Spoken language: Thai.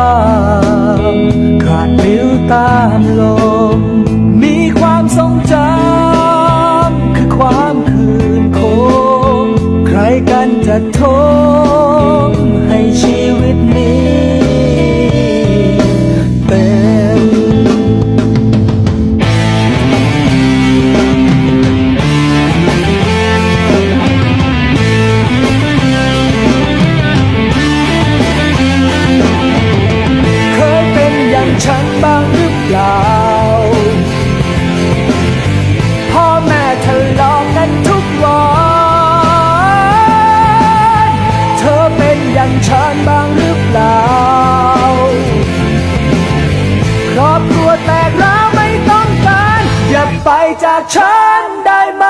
ว่าขาดผิวตามลม มีความทรงจำคือความคืนโคงใครกันจะโทษางฉันบ้างหรือเปล่า ครอบครัวแตกล้าวไม่ต้องการ อย่าไปจากฉันได้ไหม